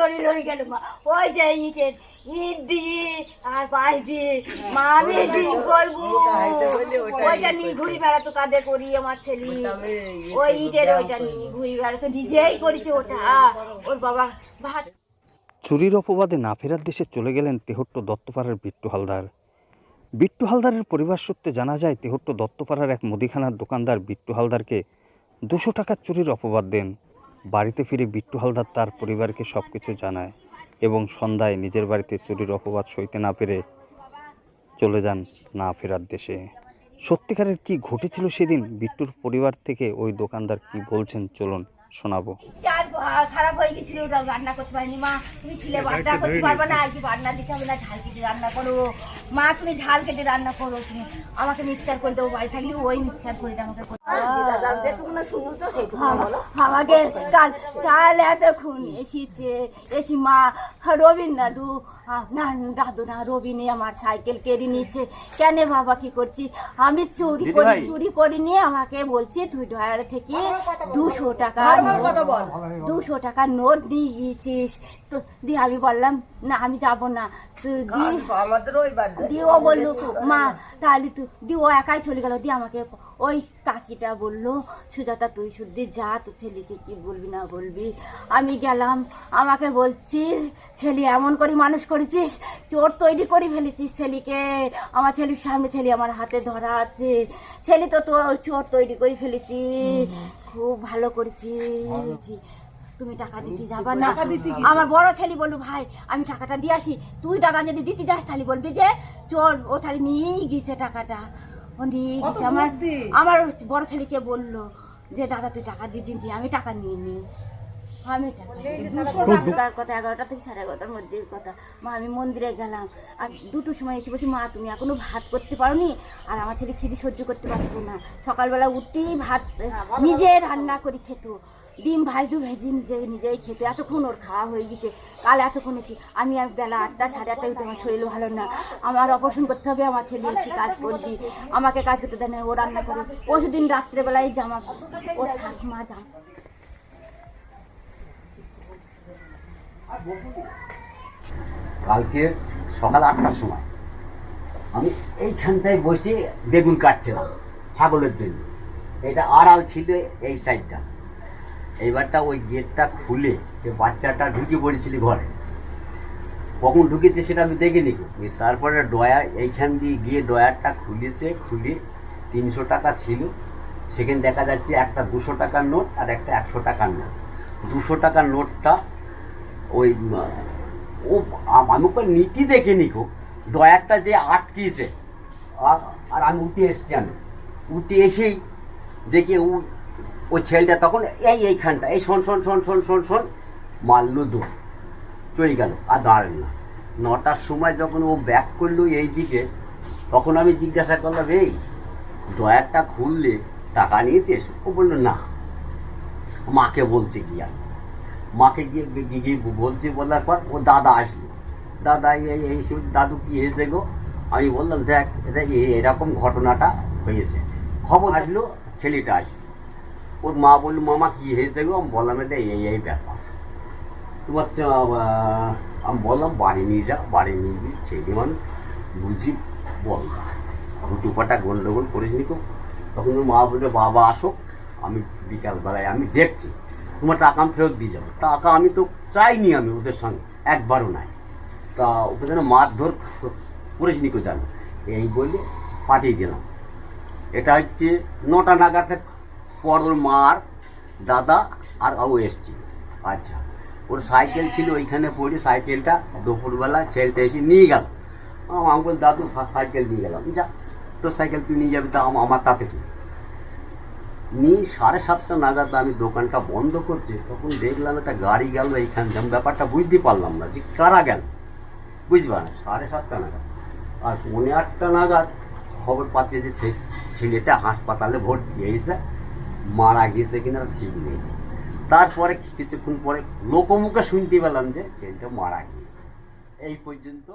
শরীর হয়ে গেল মা। ওই যে ইটের ইট দিয়ে আর পাশ দিয়ে মা আমি ঠিক করব। ওইটা নিয়ে ঘুরি বেড়াতো কাঁধে করি আমার ছেলে। ওই ইটের ওইটা নিয়ে ঘুরি বেড়াতো নিজেই করেছে ওটা। ওর বাবা ভাত চুরির অপবাদে না ফেরার দেশে চলে গেলেন তেহট্ট দত্তপাড়ার বিট্টু হালদার। বিট্টু হালদারের পরিবার সূত্রে জানা যায় তেহট্ট দত্তপাড়ার এক মুদিখানার দোকানদার বিট্টু হালদারকে দুশো টাকার চুরির অপবাদ দেন। বাড়িতে ফিরে বিট্টু হালদার তার পরিবারকে সব কিছু জানায় এবং সন্ধ্যায় নিজের বাড়িতে চুরির অপবাদ সইতে না পেরে চলে যান না ফেরার দেশে। সত্যিকারের কি ঘটেছিল সেদিন বিট্টুর পরিবার থেকে ওই দোকানদার কি বলছেন চলুন শোনাবো। খারাপ হয়ে গেছিল ওটা রান্না করতে পারিনি। মা তুমি ছিলে রান্না করতে পারবে না আজকে রান্না দিতে হবে না ঝাল কেটে রান্না করো। মা তুমি ঝাল কেটে রান্না করো তুমি আমাকে মিক্সচার করে দেবো বাড়ি থাকলে ওই মিক্সচার করে দেবো আমাকে আমা- আমাকে কাল কাল এতক্ষণ এসেছে এসি মা রবিন দাদু আহ, না দাদু না রবিনে আমার সাইকেল কেড়ে কেন বাবা কি করছি আমি চুরি করি চুরি করি নিয়ে আমাকে বলছি তুই ডয়ার থেকে দুশো টাকা দুশো টাকা নোট নিয়ে গিয়েছিস তো দিয়ে আমি বললাম না আমি যাব না। দিয়ে। ও বলল মা তাহলে তুই দিয়ে ও একাই চলে গেল। দিয়ে আমাকে ওই কাকিটা বলল সুজাতা তুই শুদ্ধ যা তো ছেলেকে কি বলবি না বলবি? আমি গেলাম আমাকে বলছি ছেলে এমন করে মানুষ করেছিস চোর তৈরি করে ফেলেছিস ছেলেকে। আমার ছেলের সামনে ছেলে আমার হাতে ধরা আছে। ছেলে তো তো চোর তৈরি করে ফেলেছি। খুব ভালো করেছি। তুমি টাকা দিতে যাবা না। আমার বড় ছেলে বলল ভাই আমি টাকাটা দিয়ে আসি। তুই টাকা যদি দিতে যাস তাহলে বলবি যে চোর ও তাহলে নিয়েই গেছে টাকাটা। ও নিয়ে গেছে আমার আমার বড় ছেলেকে বলল যে দাদা তুই টাকা দিবি আমি টাকা নিয়ে নি আমি কথা এগারোটা থেকে সাড়ে এগারোটার মধ্যে কথা। মা আমি মন্দিরে গেলাম। আর দুটোর সময় এসে বলছি মা তুমি এখনও ভাত করতে পারোনি? আর আমার ছেলে খিদি সহ্য করতে পারতো না। সকালবেলা উঠতেই ভাত নিজে রান্না করে খেত। ডিম ভাজু ভেজি নিজে নিজেই খেতে। এতক্ষণ ওর খাওয়া হয়ে গেছে। কাল এতক্ষণ এসে আমি আর বেলা আটটা সাড়ে আটটায় উঠে আমার শরীর ভালো না। আমার অপারেশন করতে হবে আমার ছেলে এসে কাজ করবি। আমাকে কাজ করতে দেয় না ও রান্না করে। পরশুদিন রাত্রেবেলায় জামা ও থাক মা জামা কালকে সকাল আটটার সময় আমি এইখানটায় বসে বেগুন কাটছিলাম ছাগলের জন্য। এটা আড়াল ছিল এই সাইডটা। এইবারটা ওই গেটটা খুলে সে বাচ্চাটা ঢুকে পড়েছিল ঘরে। কখন ঢুকেছে সেটা আমি দেখিনি। তারপরে ডয়ার এইখান দিয়ে গিয়ে ডয়ারটা খুলেছে, খুলে তিনশো টাকা ছিল। সেখানে দেখা যাচ্ছে একটা দুশো টাকার নোট আর একটা একশো টাকার নোট। দুশো টাকার নোটটা ওই ও, আম- ওকে নীতি দেখে নিকো ডয়ারটা যে আটকিয়েছে। আর- আমি উঠে এসছি আমি। উঠে এসেই দেখি ও ওই ছেলেটা তখন এই এইখানটা, এই শোন শোন শোন শোন শোন শোন, মারলো দৌড়। চলে গেল, আর দাঁড়াল না। নটার সময় যখন ও ব্যাক করল এই দিকে তখন আমি জিজ্ঞাসা করলাম, এই ডয়ারটা খুললে টাকা নিয়েছিস? ও বলল, না। মাকে বলছে কি আর মাকে গিয়ে গিয়ে- বলতে বলার পর ও দাদা আসলো। দাদা এই দাদু কি হয়েছে গো? আমি বললাম, দেখ, এটা এরকম ঘটনাটা হয়েছে। খবর আসলো, ছেলেটা আসলো। ওর মা বলল, মামা কি হয়েছে গো? আমি বললাম, এটা এই এই ব্যাপার। তোমার আমি বললাম, বাড়ি নিয়ে যা, বাড়ি নিয়ে গিয়ে ছেলে মানে বুঝি বল দুপাটা গন্ডগোল করিস নি তখন মা বলল, বাবা আসো আমি বিকালবেলায় আমি দেখছি। তোমার টাকা আমি ফেরত দিয়ে যাব। টাকা আমি তো চাইনি আমি ওদের সঙ্গে, একবারও নাই। তা ওকে যেন মারধর করিস নি কো জানো। এই বলে পাঠিয়ে দিলাম। এটা হচ্ছে নটা নাগাদের পর ওর মার দাদা আর ও এসছি। আচ্ছা ওর সাইকেল ছিল ওইখানে পড়ে সাইকেলটা দুপুরবেলা ছেলেটা এসে নিয়ে গেল। আমি বল দাদু সাইকেল নিয়ে গেলাম। যা, তোর সাইকেল তুই নিয়ে যাবি, তা আম- আমার তাতে কি? নিয়ে সাড়ে সাতটা নাগাদ আমি দোকানটা বন্ধ করছি, তখন দেখলাম একটা গাড়ি গেল এইখান আমি ব্যাপারটা বুঝতে পারলাম না যে কারা গেল। বুঝতে পারলাম সাড়ে সাতটা নাগাদ। আর পৌনে আটটা নাগাদ খবর পাচ্ছে যে সে ছেলেটা হাসপাতালে ভর্তি হয়েছে, মারা গিয়েছে কিনা ঠিক নেই। তারপরে কিছুক্ষণ পরে লোকমুখে শুনতে পেলাম যে ছেলেটা মারা গিয়েছে এই পর্যন্ত